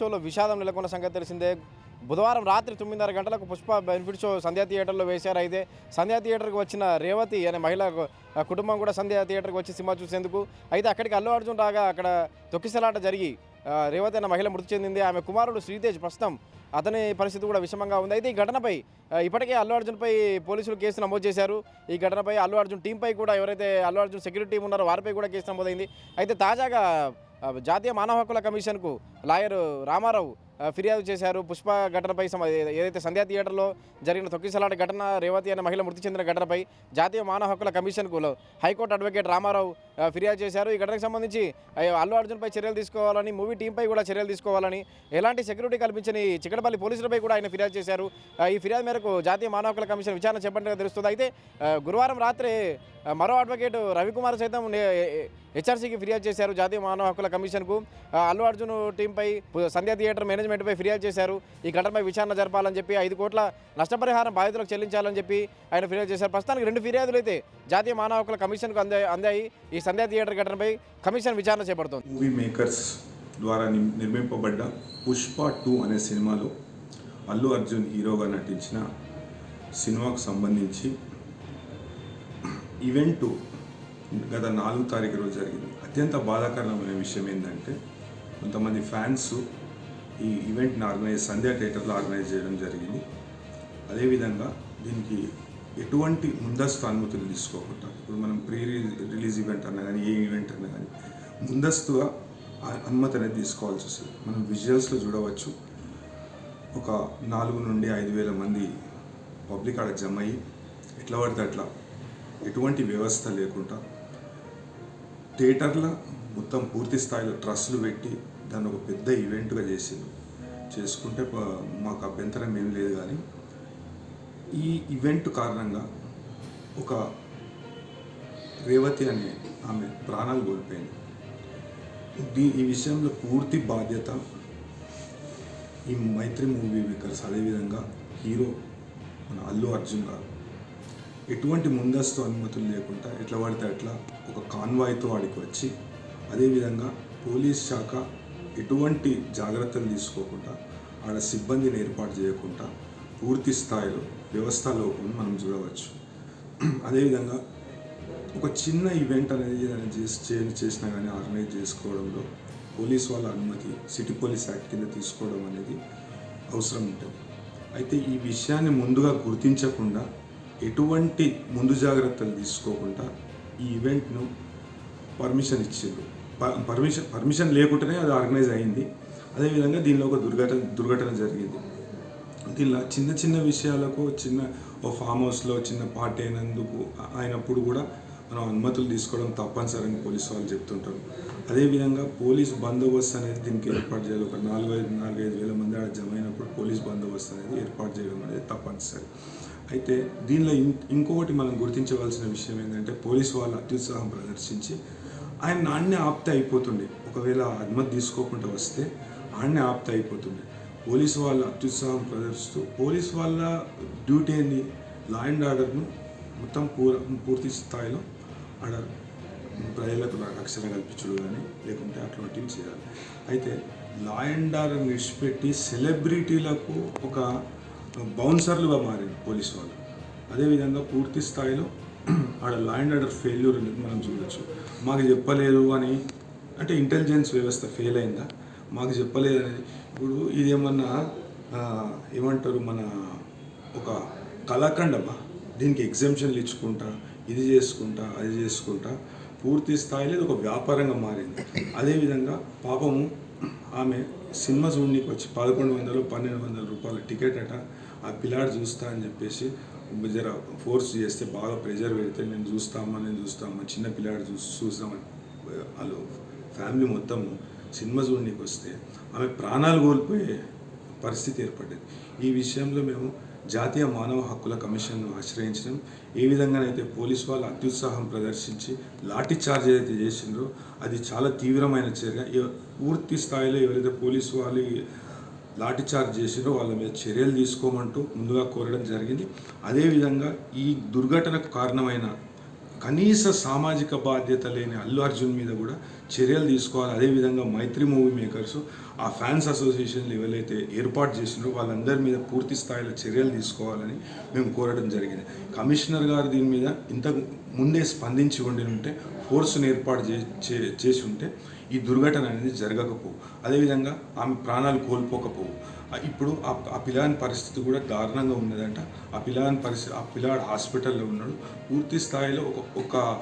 షోలో విషాదం నెలకొన్న సంగతి తెలిసిందే. బుధవారం రాత్రి తొమ్మిదిన్నర గంటలకు పుష్ప బెనిఫిట్ షో సంధ్యా థియేటర్లో వేశారు. అయితే సంధ్యా థియేటర్కి వచ్చిన రేవతి అనే మహిళ కుటుంబం కూడా సంధ్యా థియేటర్కి వచ్చి సినిమా చూసేందుకు. అయితే అక్కడికి అల్లు అర్జున్ రాగా అక్కడ తొక్కిసలాట జరిగి రేవతి అనే మహిళ మృతి చెందింది. ఆమె కుమారుడు శ్రీతేజ్ ప్రస్తుతం అతని పరిస్థితి కూడా విషమంగా ఉంది. అయితే ఈ ఘటనపై ఇప్పటికే అల్లు అర్జున్పై పోలీసులు కేసు నమోదు చేశారు. ఈ ఘటనపై అల్లు అర్జున్ టీంపై కూడా ఎవరైతే అల్లు అర్జున్ సెక్యూరిటీ ఉన్నారో వారిపై కూడా కేసు నమోదైంది. అయితే తాజాగా జాతీయ మానవ హక్కుల కమిషన్కు లాయర్ రామారావు ఫిర్యాదు చేశారు. పుష్ప ఘటనపై ఏదైతే సంధ్యా థియేటర్లో జరిగిన తొక్కిసలాట ఘటన రేవతి అనే మహిళ మృతి చెందిన ఘటనపై జాతీయ మానవ హక్కుల కమిషన్కు హైకోర్టు అడ్వకేట్ రామారావు ఫిర్యాదు చేశారు. ఈ ఘటనకు సంబంధించి అల్లు అర్జున్పై చర్యలు తీసుకోవాలని మూవీ టీంపై కూడా చర్యలు తీసుకోవాలని ఎలాంటి సెక్యూరిటీ కల్పించని చిక్కడపల్లి పోలీసులపై కూడా ఆయన ఫిర్యాదు చేశారు. ఈ ఫిర్యాదు మేరకు జాతీయ మానవ హక్కుల కమిషన్ విచారణ చేపట్టినట్టు తెలుస్తుంది. అయితే గురువారం రాత్రి మరో అడ్వకేట్ రవికుమార్ సైతం హెచ్ఆర్సీకి ఫిర్యాదు చేశారు. జాతీయ మానవ హక్కుల కమిషన్కు. అల్లు అర్జున్ టీంపై సంధ్యా థియేటర్ మేనేజ్మెంట్పై ఫిర్యాదు చేశారు. ఈ ఘటనపై విచారణ జరపాలని చెప్పి ఐదు కోట్ల నష్టపరిహారం బాధితులకు చెల్లించాలని చెప్పి ఆయన ఫిర్యాదు చేశారు. ప్రస్తుతానికి రెండు ఫిర్యాదులు అయితే జాతీయ మానవ హక్కుల కమిషన్కు అందే అందాయి. ఈ సంధ్యా థియేటర్ ఘటనపై కమిషన్ విచారణ చేపడుతోంది. మూవీ మేకర్స్ ద్వారా నిర్మింపబడ్డ పుష్ప టూ అనే సినిమాలో అల్లు అర్జున్ హీరోగా నటించిన సినిమాకు సంబంధించి ఈవెంట్ గత నాలుగు తారీఖు రోజు జరిగింది. అత్యంత బాధాకరమైన విషయం ఏంటంటే కొంతమంది ఫ్యాన్స్ ఈ ఈవెంట్ని ఆర్గనైజ్ సంధ్యా థియేటర్లో ఆర్గనైజ్ చేయడం జరిగింది. అదేవిధంగా దీనికి ఎటువంటి ముందస్తు అనుమతులు తీసుకోకుండా ఇప్పుడు మనం ప్రీ రిలీజ్ ఈవెంట్ అన్నా కానీ ఏ ఈవెంట్ అన్నా కానీ ముందస్తుగా అనుమతి అనేది తీసుకోవాల్సి వస్తుంది. మనం విజువల్స్లో చూడవచ్చు. ఒక నాలుగు నుండి ఐదు వేల మంది పబ్లిక్ ఆడ జమ అయ్యి ఎట్లా పడితే అట్లా ఎటువంటి వ్యవస్థ లేకుండా థియేటర్ల మొత్తం పూర్తి స్థాయిలో ట్రస్ట్లు పెట్టి దాన్ని ఒక పెద్ద ఈవెంట్గా చేసింది చేసుకుంటే మాకు అభ్యంతరం ఏం లేదు కానీ ఈ ఈవెంట్ కారణంగా ఒక రేవతి అనే ఆమె ప్రాణాలు కోల్పోయింది. దీ ఈ విషయంలో పూర్తి బాధ్యత ఈ మైత్రి మూవీ మేకర్స్. అదేవిధంగా హీరో మన అల్లు అర్జున్ గారు. ఎటువంటి ముందస్తు అనుమతులు లేకుండా ఎట్లా పడితే అట్లా ఒక కాన్వాయ్తో వాడికి వచ్చి అదేవిధంగా పోలీస్ శాఖ ఎటువంటి జాగ్రత్తలు తీసుకోకుండా ఆడ సిబ్బందిని ఏర్పాటు చేయకుండా పూర్తి స్థాయిలో వ్యవస్థలోపం మనం చూడవచ్చు. అదేవిధంగా ఒక చిన్న ఈవెంట్ అనేది చేసి చేసినా కానీ ఆర్గనైజ్ చేసుకోవడంలో పోలీస్ వాళ్ళ అనుమతి సిటీ పోలీస్ యాక్ట్ కింద తీసుకోవడం అనేది అవసరం ఉంటుంది. అయితే ఈ విషయాన్ని ముందుగా గుర్తించకుండా ఎటువంటి ముందు జాగ్రత్తలు తీసుకోకుండా ఈ ఈవెంట్ను పర్మిషన్ ఇచ్చిండ్రు. ప- పర్మిషన్ పర్మిషన్ లేకుండానే అది ఆర్గనైజ్ అయింది. అదేవిధంగా దీనిలో ఒక దుర్ఘటన దుర్ఘటన జరిగింది. దీనిలో చిన్న చిన్న విషయాలకు చిన్న ఓ ఫామ్ హౌస్లో చిన్న పార్టీ అయినందుకు అయినప్పుడు కూడా మనం అనుమతులు తీసుకోవడం తప్పనిసరిని పోలీసు వాళ్ళు చెప్తుంటారు. అదేవిధంగా పోలీస్ బందోబస్తు అనేది దీనికి ఏర్పాటు చేయాలి. ఒక నాలుగైదు నాలుగైదు వేల మంది ఆడ జమ అయినప్పుడు పోలీస్ బందోబస్తు అనేది ఏర్పాటు చేయడం అనేది తప్పనిసరి. అయితే దీనిలో ఇం ఇంకొకటి మనం గుర్తించవలసిన విషయం ఏంటంటే పోలీసు వాళ్ళు అత్యుత్సాహం ప్రదర్శించి ఆయన నాణ్య ఆప్తే అయిపోతుండే. ఒకవేళ అనుమతి తీసుకోకుండా వస్తే ఆడనే ఆప్తే అయిపోతుండే. పోలీసు వాళ్ళ అత్యుత్సాహం ప్రదర్శిస్తూ పోలీసు వాళ్ళ డ్యూటీ ఏంది? లా అండ్ ఆర్డర్ను మొత్తం పూర పూర్తి స్థాయిలో ఆర్డర్ ప్రజలకు రక్షణ కల్పించడం కానీ లేకుంటే అటువంటివి చేయాలి. అయితే లా అండ్ ఆర్డర్ విడిచిపెట్టి సెలబ్రిటీలకు ఒక బౌన్సర్లుగా మారింది పోలీసు వాళ్ళు. అదేవిధంగా పూర్తి స్థాయిలో ఆడ లా అండ్ ఆర్డర్ ఫెయిల్యూర్ అనేది మనం చూడొచ్చు. మాకు చెప్పలేదు అని అంటే ఇంటెలిజెన్స్ వ్యవస్థ ఫెయిల్ అయిందా? మాకు చెప్పలేదు అనేది ఇప్పుడు ఇదేమన్నా ఏమంటారు మన ఒక కళాఖండమా? దీనికి ఎగ్జామ్షన్లు ఇచ్చుకుంటా ఇది చేసుకుంటా అది చేసుకుంటా. పూర్తి స్థాయిలో ఇది ఒక వ్యాపారంగా మారింది. అదేవిధంగా పాపము ఆమె సినిమా చూడడానికి వచ్చి పదకొండు వందలు పన్నెండు వందల రూపాయల టికెట్ అట. ఆ పిల్లాడు చూస్తా అని చెప్పేసి జర ఫోర్స్ చేస్తే బాగా ప్రెజర్ పెడితే నేను చూస్తామా నేను చూస్తామా చిన్న పిల్లాడు చూ చూస్తామని వాళ్ళు ఫ్యామిలీ మొత్తం సినిమా చూడడానికి వస్తే ఆమె ప్రాణాలు కోల్పోయే పరిస్థితి ఏర్పడ్డది. ఈ విషయంలో మేము జాతీయ మానవ హక్కుల కమిషన్ను ఆశ్రయించడం ఏ విధంగానైతే పోలీసు వాళ్ళు అత్యుత్సాహం ప్రదర్శించి లాఠీ చార్జ్ ఏదైతే చేసిండ్రో అది చాలా తీవ్రమైన చర్య. పూర్తి స్థాయిలో ఎవరైతే పోలీసు వాళ్ళు ఈ లాఠీ చార్జ్ చేసిండ్రో వాళ్ళ మీద చర్యలు తీసుకోమంటూ ముందుగా కోరడం జరిగింది. అదేవిధంగా ఈ దుర్ఘటనకు కారణమైన కనీస సామాజిక బాధ్యత లేని అల్లు అర్జున్ మీద కూడా చర్యలు తీసుకోవాలి. అదేవిధంగా మైత్రి మూవీ మేకర్స్ ఆ ఫ్యాన్స్ అసోసియేషన్లు ఎవరైతే ఏర్పాటు చేసినారో వాళ్ళందరి మీద పూర్తి స్థాయిలో చర్యలు తీసుకోవాలని మేము కోరడం జరిగింది. కమిషనర్ గారు దీని మీద ఇంత ముందే స్పందించి ఉండి ఉంటే ఫోర్స్ని ఏర్పాటు చే- చే- చేసి ఉంటే ఈ దుర్ఘటన అనేది జరగకపోవు. అదేవిధంగా ఆమె ప్రాణాలు కోల్పోకపోవు. ఇప్పుడు ఆ ఆ పిల్లాని పరిస్థితి కూడా దారుణంగా ఉన్నదంట. ఆ పిల్లాని పరిస్థితి ఆ పిల్లాడు హాస్పిటల్లో ఉన్నాడు. పూర్తి స్థాయిలో ఒక ఒక